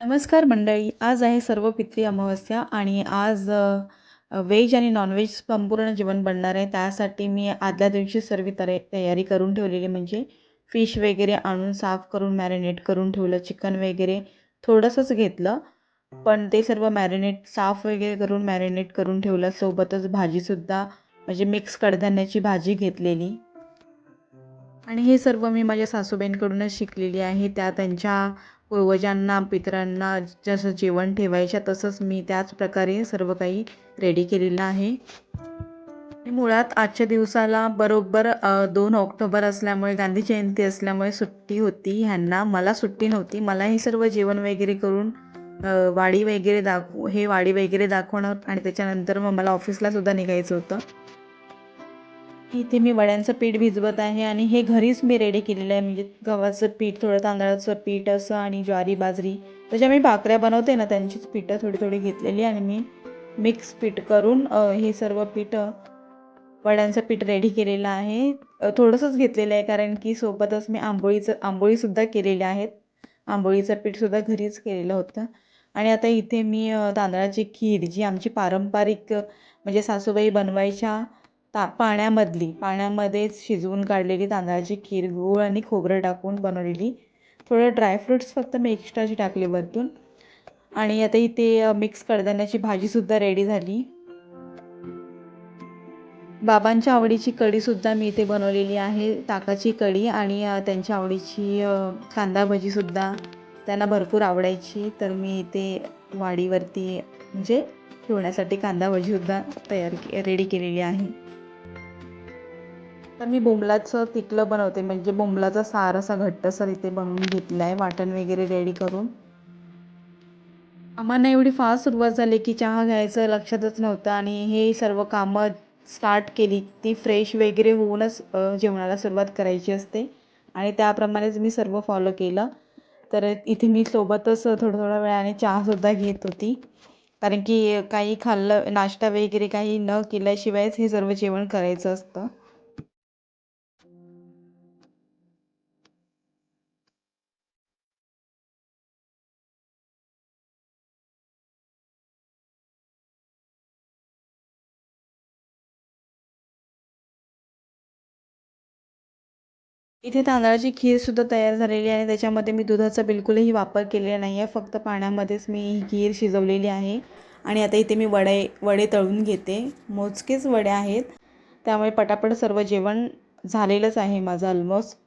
नमस्कार मंडळी आज आहे सर्व पित्री अमावस्या आणि आज व्हेज आणि नॉनव्हेज संपूर्ण जेवण बनणार आहे. त्यासाठी मी आदल्या दिवशी सर्व तरे तयारी करून ठेवलेली म्हणजे फिश वगैरे आणून साफ करून मॅरिनेट करून ठेवलं चिकन वगैरे थोडंसंच घेतलं. पण ते सर्व मॅरिनेट साफ वगैरे करून मॅरिनेट करून ठेवलं. सोबतच भाजीसुद्धा म्हणजे मिक्स कडधान्याची भाजी घेतलेली. आणि हे सर्व मी माझ्या सासूबाईंकडूनच शिकलेली आहे. त्या त्यांच्या पूर्वजांना पितरांना जसं जेवण ठेवायच्या तसंच मी त्याच प्रकारे सर्व काही रेडी केलेलं आहे. मुळात आजच्या दिवसाला बरोबर दोन ऑक्टोबर असल्यामुळे गांधी जयंती असल्यामुळे सुट्टी होती. ह्यांना मला सुट्टी नव्हती. मला हे सर्व जेवण वगैरे करून वाडी वगैरे दाखव हे वाडी वगैरे दाखवणार आणि त्याच्यानंतर मग मला ऑफिसला सुद्धा निघायचं होतं. इथे मी वड्यांचं पीठ भिजवत आहे आणि हे घरीच मी रेडी केलेलं आहे. म्हणजे गव्हाचं पीठ थोडं तांदळाचं पीठ असं आणि ज्वारी बाजरी. त्याच्या मी भाकऱ्या बनवते ना त्यांचीच पिठं थोडी थोडी घेतलेली आणि मी मिक्स पीठ करून हे सर्व पीठ वड्यांचं पीठ रेडी केलेलं आहे. थोडंसंच घेतलेलं आहे कारण की सोबतच मी आंबोळीचं आंबोळीसुद्धा केलेल्या आहेत. आंबोळीचं पीठसुद्धा घरीच केलेलं होतं. आणि आता इथे मी तांदळाची खीर जी आमची पारंपरिक म्हणजे सासूबाई बनवायच्या ता पाण्यामधली पाण्यामध्येच शिजवून काढलेली तांदळाची खीर गूळ आणि खोबरं टाकून बनवलेली. थोडं ड्रायफ्रूट्स फक्त मी एक्स्ट्राची टाकले वरतून. आणि आता इथे मिक्स कडधान्याची भाजीसुद्धा रेडी झाली. बाबांच्या आवडीची कढीसुद्धा मी इथे बनवलेली आहे. ताकाची कढी आणि त्यांच्या आवडीची कांदा भजीसुद्धा त्यांना भरपूर आवडायची. तर मी इथे वाडीवरती म्हणजे ठेवण्यासाठी कांदा भजीसुद्धा तयार के रेडी केलेली आहे. तर मी बोंबलाचं तिकलं बनवते. म्हणजे बोंबलाचा सार असा घट्टसर इथे बनवून घेतला आहे वाटण वगैरे रेडी करून. आम्हाला एवढी फास्ट सुरुवात झाली की चहा घ्यायचं लक्षातच नव्हतं. आणि हे सर्व कामं स्टार्ट केली ती फ्रेश वगैरे होऊनच जेवणाला सुरुवात करायची असते. आणि त्याप्रमाणेच मी सर्व फॉलो केलं. तर इथे मी सोबतच थोडं थोड्या वेळाने चहासुद्धा घेत होती. कारण की काही खाल्लं नाश्ता वगैरे काही न केल्याशिवायच हे सर्व जेवण करायचं असतं. इथे तांदळाची खीरसुद्धा तयार झालेली आहे. त्याच्यामध्ये मी दुधाचा बिलकुलही वापर केलेला नाही आहे. फक्त पाण्यामध्येच मी ही खीर शिजवलेली आहे. आणि आता इथे मी वडे वडे तळून घेते. मोजकेच वडे आहेत. त्यामुळे पटापट सर्व जेवण झालेलंच आहे माझं ऑलमोस्ट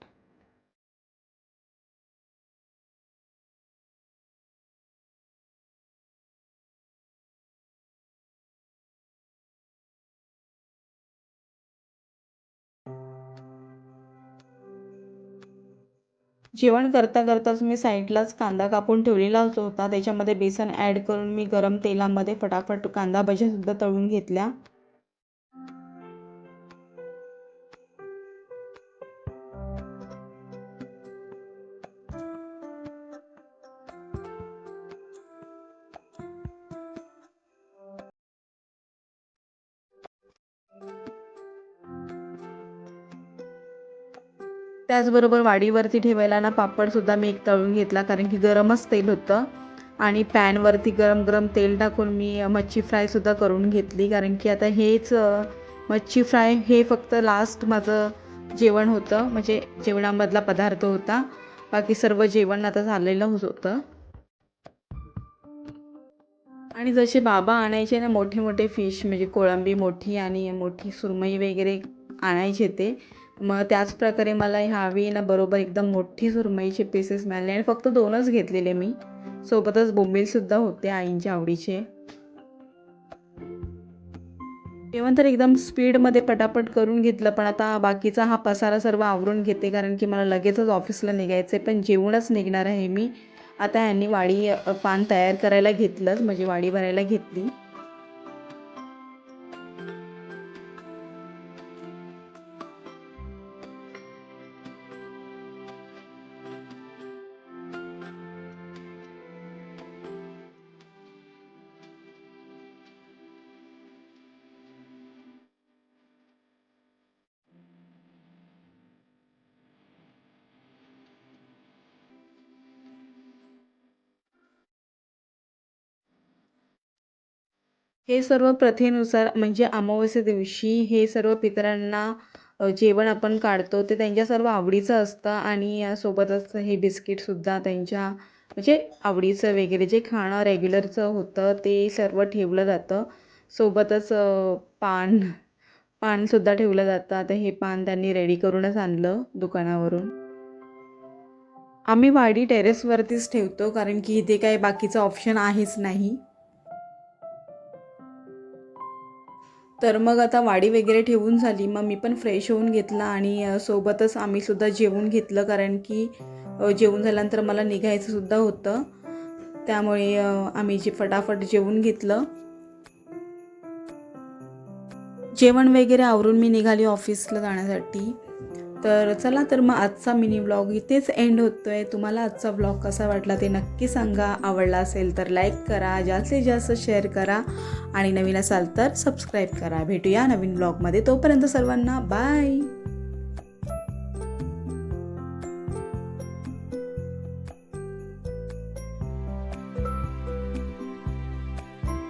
जेवण करता करताच मी साईडलाच कांदा कापून ठेवलेला होता. त्याच्यामध्ये बेसन ॲड करून मी गरम तेलामध्ये फटाफट कांदा भज्यासुद्धा तळून घेतल्या. त्याचबरोबर वाडीवरती ठेवायला ना पापडसुद्धा मी एक तळून घेतला कारण की गरमच तेल होतं. आणि पॅनवरती गरम गरम तेल टाकून मी मच्छी फ्रायसुद्धा करून घेतली कारण की आता हेच मच्छी फ्राय हे फक्त लास्ट माझं जेवण होतं म्हणजे जेवणामधला पदार्थ होता. बाकी सर्व जेवण आता झालेलं होतं. आणि जसे बाबा आणायचे ना मोठे मोठे फिश म्हणजे कोळंबी मोठी आणि मोठी सुरमई वगैरे आणायचे ते मग त्याचप्रकारे मला ह्यावेळी ना बरोबर एकदम मोठी सुरमईचे पीसेस मिळाले आणि फक्त दोनच घेतलेले मी. सोबतच बोंबीलसुद्धा होते आईंच्या आवडीचे. जेवण तर एकदम स्पीडमध्ये पटापट करून घेतलं पण आता बाकीचा हा पसारा सर्व आवरून घेते कारण की मला लगेचच ऑफिसला निघायचं आहे पण जेवूनच निघणार आहे मी. आता ह्यांनी वाडी पान तयार करायला घेतलंच म्हणजे वाडी भरायला घेतली. हे सर्व प्रथेनुसार म्हणजे अमावस्ये दिवशी हे सर्व पितरांना जेवण आपण काढतो ते त्यांच्या सर्व आवडीचं असतं आणि यासोबतच हे बिस्किटसुद्धा त्यांच्या म्हणजे आवडीचं वगैरे जे खाणं रेग्युलरचं होतं ते सर्व ठेवलं जातं. सोबतच पान पानसुद्धा ठेवलं जातं. आता हे पान त्यांनी रेडी करूनच आणलं दुकानावरून. आम्ही वाडी टेरेसवरतीच ठेवतो कारण की इथे काही बाकीचं ऑप्शन आहेच नाही. तर मग आता वाडी वगैरे ठेवून झाली. मग मी पण फ्रेश होऊन घेतला आणि सोबतच आम्ही सुद्धा जेवून घेतलं. कारण की जेवून झाल्यानंतर मला निघायचं सुद्धा होतं. त्यामुळे आम्ही जे फटाफट जेवून घेतलं. जेवण वगैरे आवरून मी निघाली ऑफिसला जाण्यासाठी. तर चला तर मग आजचा मिनी व्लॉग इथेच एंड होतोय. तुम्हाला आजचा व्लॉग कसा वाटला ते नक्की सांगा. आवडला असेल तर लाईक करा जास्तीत जास्त शेअर करा आणि नवीन असाल तर सबस्क्राईब करा. भेटूया नवीन ब्लॉगमध्ये तोपर्यंत सर्वांना बाय